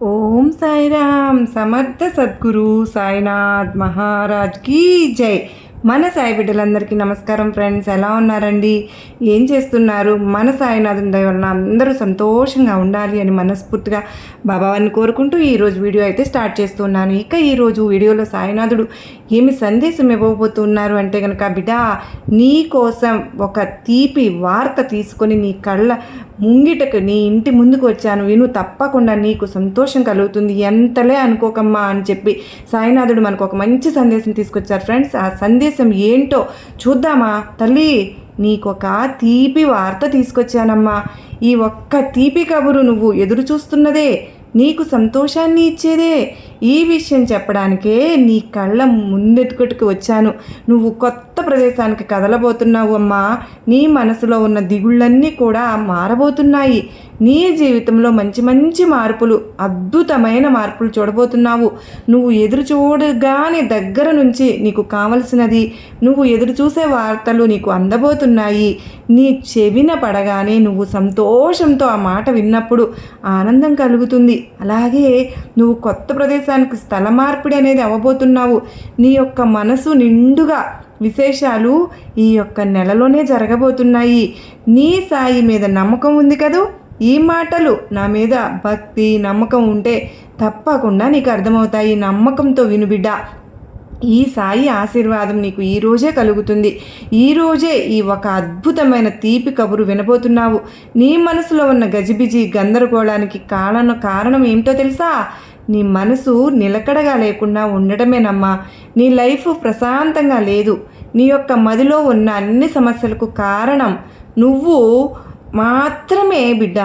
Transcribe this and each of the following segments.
ఓం సాయిరామ్ సమర్థ సద్గురు సాయినాథ్ మహారాజ్ కీ జై. మన సాయి బిడ్డలందరికీ నమస్కారం ఫ్రెండ్స్ ఎలా ఉన్నారండి? ఏం చేస్తున్నారు? మన సాయినాథం దయ వలన అందరూ సంతోషంగా ఉండాలి అని మనస్ఫూర్తిగా బాబావారిని కోరుకుంటూ ఈరోజు వీడియో అయితే స్టార్ట్ చేస్తున్నాను ఇక ఈరోజు వీడియోలో సాయినాథుడు ఏమి సందేశం ఇవ్వబోతున్నారు అంటే కనుక బిడ్డ నీ కోసం ఒక తీపి వార్త తీసుకొని నీ కళ్ళ ముంగిటకు నీ ఇంటి ముందుకు వచ్చాను. విను తప్పకుండా నీకు సంతోషం కలుగుతుంది. ఎంతలే అనుకోకమ్మా అని చెప్పి సాయినాథుడు మనకు ఒక మంచి సందేశం తీసుకొచ్చారు ఫ్రెండ్స్. ఆ సందేశం ఏంటో చూద్దామా? తల్లి నీకొక తీపి వార్త తీసుకొచ్చానమ్మా. ఈ ఒక్క తీపి కబురు నువ్వు ఎదురు చూస్తున్నదే నీకు సంతోషాన్ని ఇచ్చేదే. ఈ విషయం చెప్పడానికే నీ కళ్ళ ముందెట్టుకట్టుకు వచ్చాను. నువ్వు కొత్త ప్రదేశానికి కదలబోతున్నావు అమ్మా. నీ మనసులో ఉన్న దిగుళ్ళన్నీ కూడా మారబోతున్నాయి. నీ జీవితంలో మంచి మంచి మార్పులు అద్భుతమైన మార్పులు చూడబోతున్నావు. నువ్వు ఎదురు చూడగానే దగ్గర నుంచి నీకు కావలసినది నువ్వు ఎదురు చూసే వార్తలు నీకు అందబోతున్నాయి. నీ చెవిన పడగానే నువ్వు సంతోషంతో ఆ మాట విన్నప్పుడు ఆనందం కలుగుతుంది. అలాగే నువ్వు కొత్త ప్రదేశం ప్రదేశానికి స్థల మార్పిడి అనేది అవ్వబోతున్నావు. నీ యొక్క మనసు నిండుగా విశేషాలు ఈ యొక్క నెలలోనే జరగబోతున్నాయి. నీ సాయి మీద నమ్మకం ఉంది కదూ? ఈ మాటలు నా మీద భక్తి నమ్మకం ఉంటే తప్పకుండా నీకు అర్థమవుతాయి. నమ్మకంతో వినుబిడ్డ ఈ సాయి ఆశీర్వాదం నీకు ఈ రోజే కలుగుతుంది. ఈ రోజే ఈ ఒక అద్భుతమైన తీపి కబురు వినబోతున్నావు. నీ మనసులో ఉన్న గజిబిజి గందరగోళానికి కారణం కారణం ఏమిటో తెలుసా? నీ మనసు నిలకడగా లేకుండా ఉండటమేనమ్మా. నీ లైఫ్ ప్రశాంతంగా లేదు. నీ యొక్క మదిలో ఉన్న అన్ని సమస్యలకు కారణం నువ్వు మాత్రమే బిడ్డ.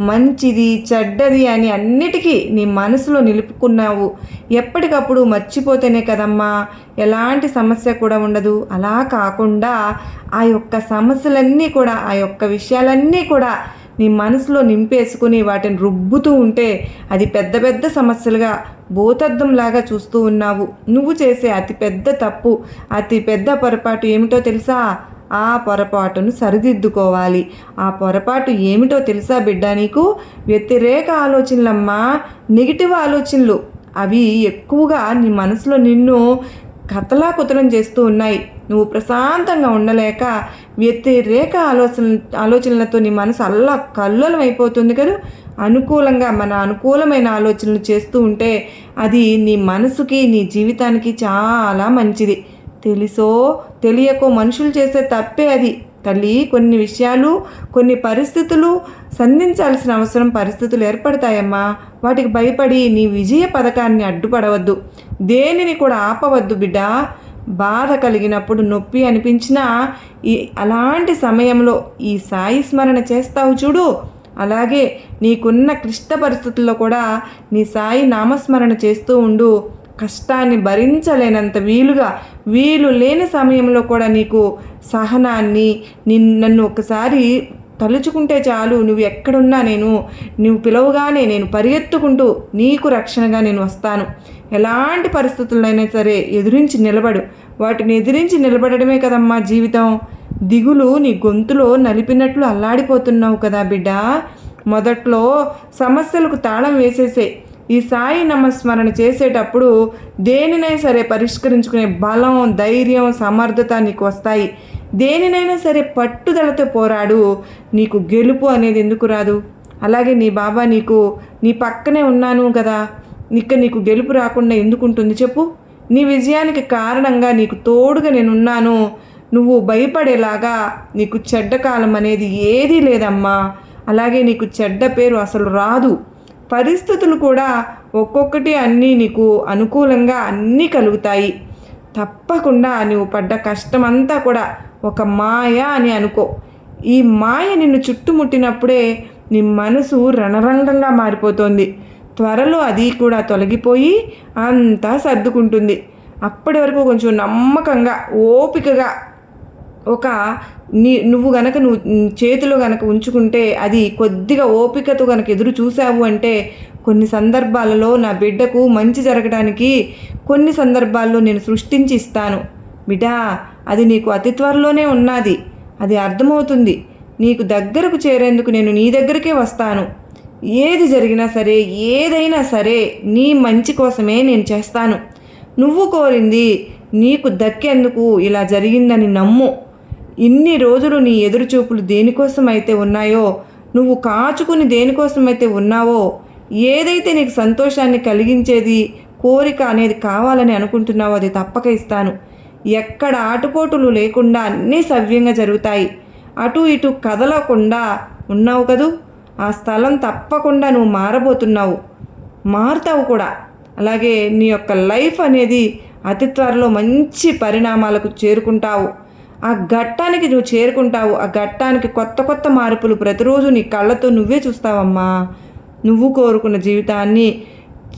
మంచిది చెడ్డది అని అన్నిటికీ నీ మనసులో నిలుపుకున్నావు. ఎప్పటికప్పుడు మర్చిపోతేనే కదమ్మా. ఎలాంటి సమస్య కూడా ఉండదు. అలా కాకుండా ఆ యొక్క సమస్యలన్నీ కూడా ఆ యొక్క విషయాలన్నీ కూడా నీ మనసులో నింపేసుకుని వాటిని రుబ్బుతూ ఉంటే అది పెద్ద పెద్ద సమస్యలుగా భూతద్దంలాగా చూస్తూ ఉన్నావు. నువ్వు చేసే అతి పెద్ద తప్పు అతి పెద్ద పొరపాటు ఏమిటో తెలుసా? ఆ పొరపాటును సరిదిద్దుకోవాలి. ఆ పొరపాటు ఏమిటో తెలుసా బిడ్డ నీకు? వ్యతిరేక ఆలోచనలమ్మా నెగిటివ్ ఆలోచనలు. అవి ఎక్కువగా నీ మనసులో నిన్ను కతలాకుతలం చేస్తూ ఉన్నాయి. నువ్వు ప్రశాంతంగా ఉండలేక వ్యతిరేక ఆలోచన ఆలోచనలతో నీ మనసు అల్లా కల్లోలం అయిపోతుంది కదా? అనుకూలంగా మన అనుకూలమైన ఆలోచనలు చేస్తూ ఉంటే అది నీ మనసుకి నీ జీవితానికి చాలా మంచిది. తెలుసో తెలియకో మనుషులు చేసే తప్పే అది. తల్లి కొన్ని విషయాలు కొన్ని పరిస్థితులు సంధించాల్సిన అవసరం పరిస్థితులు ఏర్పడతాయమ్మా. వాటికి భయపడి నీ విజయ పథకాన్ని అడ్డుపడవద్దు. దేనిని కూడా ఆపవద్దు బిడ్డ. బాధ కలిగినప్పుడు నొప్పి అనిపించినా ఈ అలాంటి సమయంలో ఈ సాయి స్మరణ చేస్తావు చూడు. అలాగే నీకున్న క్లిష్ట పరిస్థితుల్లో కూడా నీ సాయి నామస్మరణ చేస్తూ ఉండు. కష్టాన్ని భరించలేనంత వీలుగా వీలు లేని సమయంలో కూడా నీకు సహనాన్ని నన్ను ఒకసారి తలుచుకుంటే చాలు నువ్వు ఎక్కడున్నా నేను నువ్వు పిలవగానే నేను పరిగెత్తుకుంటూ నీకు రక్షణగా నేను వస్తాను. ఎలాంటి పరిస్థితులైనా సరే ఎదురించి నిలబడు. వాటిని ఎదిరించి నిలబడమే కదమ్మా జీవితం. దిగులు నీ గొంతులో నలిపినట్లు అల్లాడిపోతున్నావు కదా బిడ్డ. మొదట్లో సమస్యలకు తాళం వేసేసే ఈ సాయి నమస్మరణ చేసేటప్పుడు దేనినైనా సరే పరిష్కరించుకునే బలం ధైర్యం సమర్థత నీకు వస్తాయి. దేనినైనా సరే పట్టుదలతో పోరాడు. నీకు గెలుపు అనేది ఎందుకు రాదు? అలాగే నీ బాబా నీకు నీ పక్కనే ఉన్నాను కదా. ఇక నీకు గెలుపు రాకుండా ఎందుకుంటుంది చెప్పు? నీ విజయానికి కారణంగా నీకు తోడుగా నేనున్నాను. నువ్వు భయపడేలాగా నీకు చెడ్డ కాలం అనేది ఏదీ లేదమ్మా. అలాగే నీకు చెడ్డ పేరు అసలు రాదు. పరిస్థితులు కూడా ఒక్కొక్కటి అన్నీ నీకు అనుకూలంగా అన్నీ కలుగుతాయి. తప్పకుండా నువ్వు పడ్డ కష్టమంతా కూడా ఒక మాయ అని అనుకో. ఈ మాయ నిన్ను చుట్టుముట్టినప్పుడే నీ మనసు రణరంగంగా మారిపోతుంది. త్వరలో అది కూడా తొలగిపోయి అంతా సర్దుకుంటుంది. అప్పటి వరకు కొంచెం నమ్మకంగా ఓపికగా ఒక నీ నువ్వు గనక నువ్వు చేతిలో గనక ఉంచుకుంటే అది కొద్దిగా ఓపికతో గనక ఎదురు చూసావు అంటే కొన్ని సందర్భాలలో నా బిడ్డకు మంచి జరగడానికి కొన్ని సందర్భాల్లో నేను సృష్టించి ఇస్తాను. బిడ్డా అది నీకు అతి త్వరలోనే ఉన్నది. అది అర్థమవుతుంది. నీకు దగ్గరకు చేరేందుకు నేను నీ దగ్గరికే వస్తాను. ఏది జరిగినా సరే ఏదైనా సరే నీ మంచి కోసమే నేను చేస్తాను. నువ్వు కోరింది నీకు దక్కేందుకు ఇలా జరిగిందని నమ్ము. ఇన్ని రోజులు నీ ఎదురుచూపులు దేనికోసం అయితే ఉన్నాయో నువ్వు కాచుకుని దేనికోసం అయితే ఉన్నావో ఏదైతే నీకు సంతోషాన్ని కలిగించేది కోరిక అనేది కావాలని అనుకుంటున్నావో అది తప్పక ఇస్తాను. ఎక్కడ ఆటుపోటులు లేకుండా అన్నీ సవ్యంగా జరుగుతాయి. అటు ఇటు కదలకుండా ఉన్నావు కదూ? ఆ స్థలం తప్పకుండా నువ్వు మారబోతున్నావు. మారుతావు కూడా. అలాగే నీ యొక్క లైఫ్ అనేది అతి త్వరలో మంచి పరిణామాలకు చేరుకుంటావు. ఆ ఘట్టానికి నువ్వు చేరుకుంటావు ఆ ఘట్టానికి కొత్త కొత్త మార్పులు ప్రతిరోజు నీ కళ్ళతో నువ్వే చూస్తావమ్మా. నువ్వు కోరుకున్న జీవితాన్ని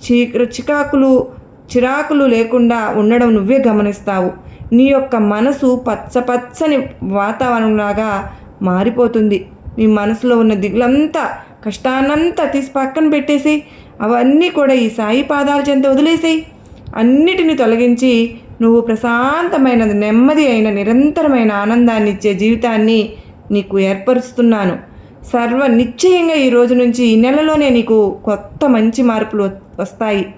చీ చికాకులు చిరాకులు లేకుండా ఉండడం నువ్వే గమనిస్తావు. నీ యొక్క మనసు పచ్చపచ్చని వాతావరణంలాగా మారిపోతుంది. నీ మనసులో ఉన్న దిగులంతా కష్టాన్నంతా తీసి పక్కన పెట్టేసి అవన్నీ కూడా ఈ సాయి పాదాల చెంత వదిలేసేయి. అన్నిటిని తొలగించి నువ్వు ప్రశాంతమైన నెమ్మది అయిన నిరంతరమైన ఆనందాన్ని ఇచ్చే జీవితాన్ని నీకు ఏర్పరుస్తున్నాను. సర్వ నిశ్చయంగా ఈ రోజు నుంచి ఈ నెలలోనే నీకు కొత్త మంచి మార్పులు వస్తాయి.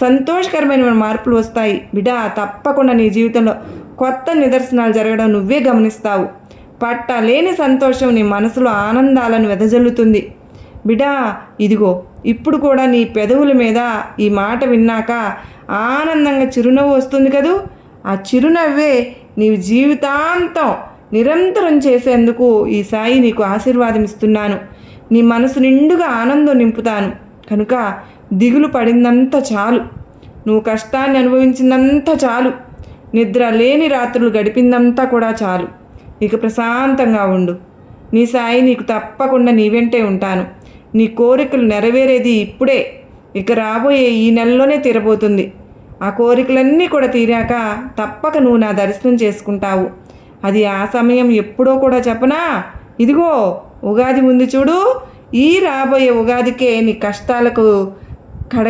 సంతోషకరమైన మార్పులు వస్తాయి. బిడా తప్పకుండా నీ జీవితంలో కొత్త నిదర్శనాలు జరగడం నువ్వే గమనిస్తావు. పట్టలేని సంతోషం నీ మనసులో ఆనందాలను వెదజల్లుతుంది. బిడా ఇదిగో ఇప్పుడు కూడా నీ పెదవుల మీద ఈ మాట విన్నాక ఆనందంగా చిరునవ్వు వస్తుంది కదూ? ఆ చిరునవ్వే నీ జీవితాంతం నిరంతరం చేసేందుకు ఈ సాయి నీకు ఆశీర్వాదం ఇస్తున్నాను. నీ మనసు నిండుగా ఆనందం నింపుతాను. కనుక దిగులు పడిందంత చాలు. నువ్వు కష్టాన్ని అనుభవించిందంత చాలు. నిద్ర లేని రాత్రులు గడిపిందంతా కూడా చాలు. ఇక ప్రశాంతంగా ఉండు. నీ సాయి నీకు తప్పకుండా నీ వెంటే ఉంటాను. నీ కోరికలు నెరవేరేది ఇప్పుడే. ఇక రాబోయే ఈ నెలలోనే తీరబోతుంది. ఆ కోరికలన్నీ కూడా తీరాక తప్పక నువ్వు నా దర్శనం చేసుకుంటావు. అది ఆ సమయం ఎప్పుడో కూడా చెప్పనా? ఇదిగో ఉగాది ఉంది చూడు. ఈ రాబోయే ఉగాదికే నీ కష్టాలకు కడ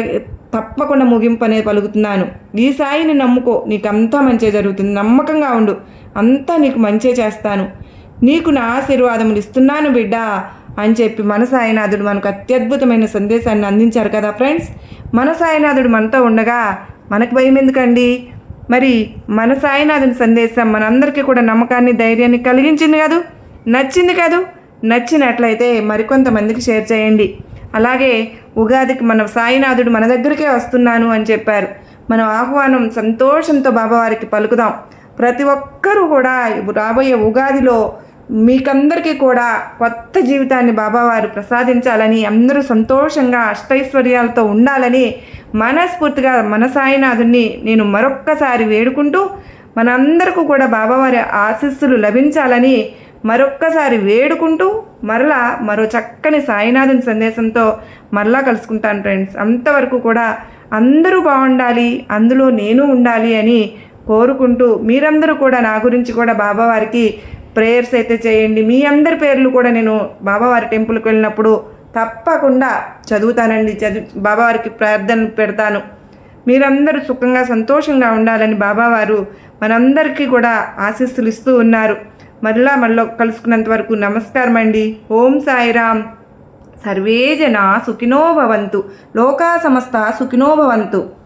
తప్పకుండా ముగింపు అనేది పలుకుతున్నాను. ఈ సాయిని నమ్ముకో. నీకు అంతా మంచి జరుగుతుంది. నమ్మకంగా ఉండు. అంతా నీకు మంచే చేస్తాను. నీకు నా ఆశీర్వాదములు ఇస్తున్నాను బిడ్డ. అని చెప్పి మన సాయినాథుడు మనకు అత్యద్భుతమైన సందేశాన్ని అందించారు కదా ఫ్రెండ్స్? మన సాయినాథుడు మనతో ఉండగా మనకు భయం ఎందుకండి? మరి మన సాయినాథుని సందేశం మనందరికీ కూడా నమ్మకాన్ని ధైర్యాన్ని కలిగించింది కాదు? నచ్చింది కాదు? నచ్చినట్లయితే మరికొంతమందికి షేర్ చేయండి. అలాగే ఉగాదికి మన సాయినాథుడు మన దగ్గరికే వస్తున్నాను అని చెప్పారు. మనం ఆహ్వానం సంతోషంతో బాబావారికి పలుకుదాం. ప్రతి ఒక్కరూ కూడా రాబోయే ఉగాదిలో మీకందరికీ కూడా కొత్త జీవితాన్ని బాబావారు ప్రసాదించాలని అందరూ సంతోషంగా అష్టైశ్వర్యాలతో ఉండాలని మనస్ఫూర్తిగా మనసాయినాథుని నేను మరొక్కసారి వేడుకుంటూ మనందరికీ కూడా బాబావారి ఆశీస్సులు లభించాలని మరొక్కసారి వేడుకుంటూ మరలా మరో చక్కని సాయినాథుని సందేశంతో మరలా కలుసుకుంటాను ఫ్రెండ్స్. అంతవరకు కూడా అందరూ బాగుండాలి అందులో నేను ఉండాలి అని కోరుకుంటూ మీరందరూ కూడా నా గురించి కూడా బాబావారికి ప్రేయర్స్ అయితే చేయండి. మీ అందరి పేర్లు కూడా నేను బాబావారి టెంపుల్కి వెళ్ళినప్పుడు తప్పకుండా చదువుతానండి. చదువు బాబావారికి ప్రార్థన పెడతాను. మీరందరూ సుఖంగా సంతోషంగా ఉండాలని బాబావారు మనందరికీ కూడా ఆశీస్సులు ఇస్తూ ఉన్నారు. మళ్ళా మళ్ళీ కలుసుకున్నంత వరకు నమస్కారం అండి. ఓం సాయిరామ్. సర్వే జనా సుఖినో భవంతు. లోకా సమస్త సుఖినో భవంతు.